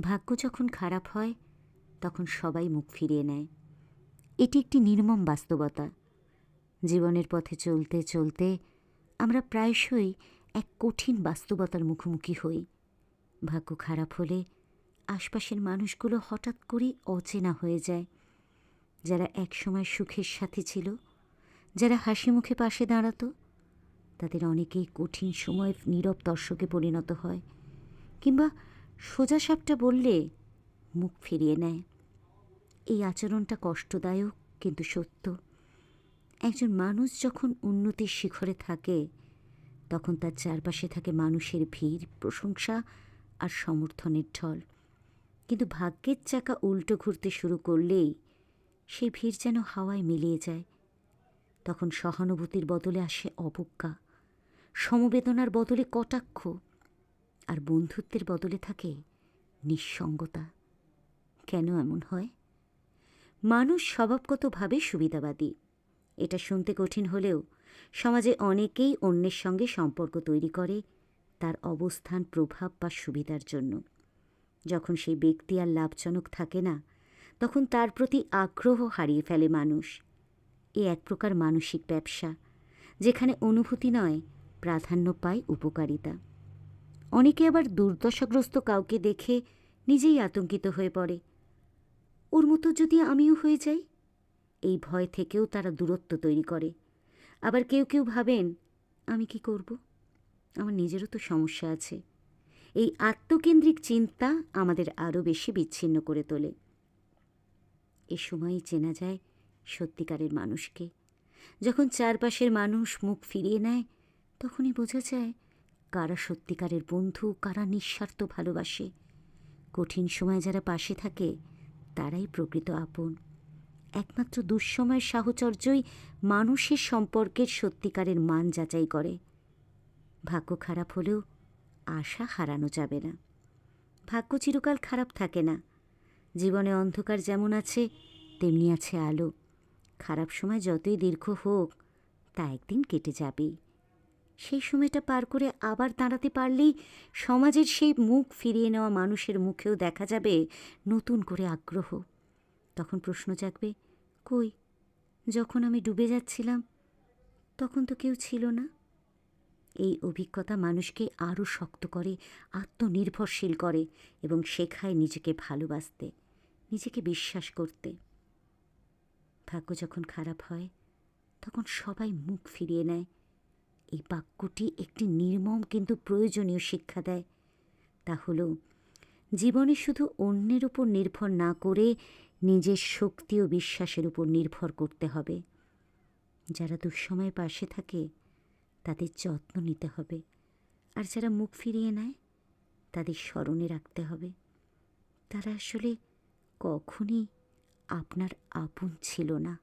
ভাগ্য যখন খারাপ হয়, তখন সবাই মুখ ফিরিয়ে নেয়। এটি একটি নির্মম বাস্তবতা। জীবনের পথে চলতে চলতে আমরা প্রায়শই এক কঠিন বাস্তবতার মুখোমুখি হই। ভাগ্য খারাপ হলে আশপাশের মানুষগুলো হঠাৎ করেই অচেনা হয়ে যায়। যারা একসময় সুখের সাথে ছিল, যারা হাসি মুখে পাশে দাঁড়াতো, তাদের অনেকেই কঠিন সময় নীরব দর্শকে পরিণত হয়, কিংবা সোজা সাপটা বললে মুখ ফিরিয়ে নেয়। এই আচরণটা কষ্টদায়ক কিন্তু সত্য। একজন মানুষ যখন উন্নতির শিখরে থাকে, তখন তার চারপাশে থাকে মানুষের ভিড়, প্রশংসা আর সমর্থনের ঢল। কিন্তু ভাগ্যের চাকা উল্টো ঘুরতে শুরু করলেই সেই ভিড় যেন হাওয়ায় মিলিয়ে যায়। তখন সহানুভূতির বদলে আসে অবজ্ঞা। সমবেদনার বদলে কটাক্ষ। আর বন্ধুত্বের বদলে থাকে নিঃসঙ্গতা। কেন এমন হয়? মানুষ স্বভাবগতভাবে সুবিধাবাদী। এটা শুনতে কঠিন হলেও সমাজে অনেকেই অন্যের সঙ্গে সম্পর্ক তৈরি করে তার অবস্থান, প্রভাব বা সুবিধার জন্য। যখন সেই ব্যক্তি আর লাভজনক থাকে না, তখন তার প্রতি আগ্রহ হারিয়ে ফেলে মানুষ। এ এক প্রকার মানসিক ব্যবসা, যেখানে অনুভূতি নয়, প্রাধান্য পায় উপকারিতা। অনেকে আবার দুর্দশাগ্রস্ত কাউকে দেখে নিজেই আতঙ্কিত হয়ে পড়ে। ওর মতো যদি আমিও হয়ে যাই, এই ভয় থেকেও তারা দূরত্ব তৈরি করে। আবার কেউ কেউ ভাবেন, আমি কি করব? আমার নিজেরও তো সমস্যা আছে। এই আত্মকেন্দ্রিক চিন্তা আমাদের আরও বেশি বিচ্ছিন্ন করে তোলে। এ সময়ই চেনা যায় সত্যিকারের মানুষকে। যখন চারপাশের মানুষ মুখ ফিরিয়ে নেয়, তখনই বোঝা যায় কারা সত্যিকারের বন্ধু, কারা নিঃস্বার্থ ভালোবাসে। কঠিন সময় যারা পাশে থাকে, তারাই প্রকৃত আপন। একমাত্র দুঃসময়ের সাহচর্যই মানুষের সম্পর্কের সত্যিকারের মান যাচাই করে। ভাগ্য খারাপ হলেও আশা হারানো যাবে না। ভাগ্য চিরকাল খারাপ থাকে না। জীবনে অন্ধকার যেমন আছে, তেমনি আছে আলো। খারাপ সময় যতই দীর্ঘ হোক, তা একদিন কেটে যাবেই। সেই সময়টা পার করে আবার দাঁড়াতে পারলেই সমাজের সেই মুখ ফিরিয়ে নেওয়া মানুষের মুখেও দেখা যাবে নতুন করে আগ্রহ। তখন প্রশ্ন জাগবে, কই, যখন আমি ডুবে যাচ্ছিলাম, তখন তো কেউ ছিল না? এই অভিজ্ঞতা মানুষকে আরও শক্ত করে, আত্মনির্ভরশীল করে এবং শেখায় নিজেকে ভালোবাসতে, নিজেকে বিশ্বাস করতে। ভাগ্য যখন খারাপ হয়, তখন সবাই মুখ ফিরিয়ে নেয় এই বাক্যটি একটি নির্মম কিন্তু প্রয়োজনীয় শিক্ষা দেয়। তা হলো, জীবনে শুধু অন্যের উপর নির্ভর না করে নিজের শক্তি ও বিশ্বাসের উপর নির্ভর করতে হবে। যারা দুঃসময়ে পাশে থাকে, তাদের যত্ন নিতে হবে। আর যারা মুখ ফিরিয়ে নেয়, তাদের স্মরণে রাখতে হবে। তারা আসলে কখনই আপনার আপন ছিল না।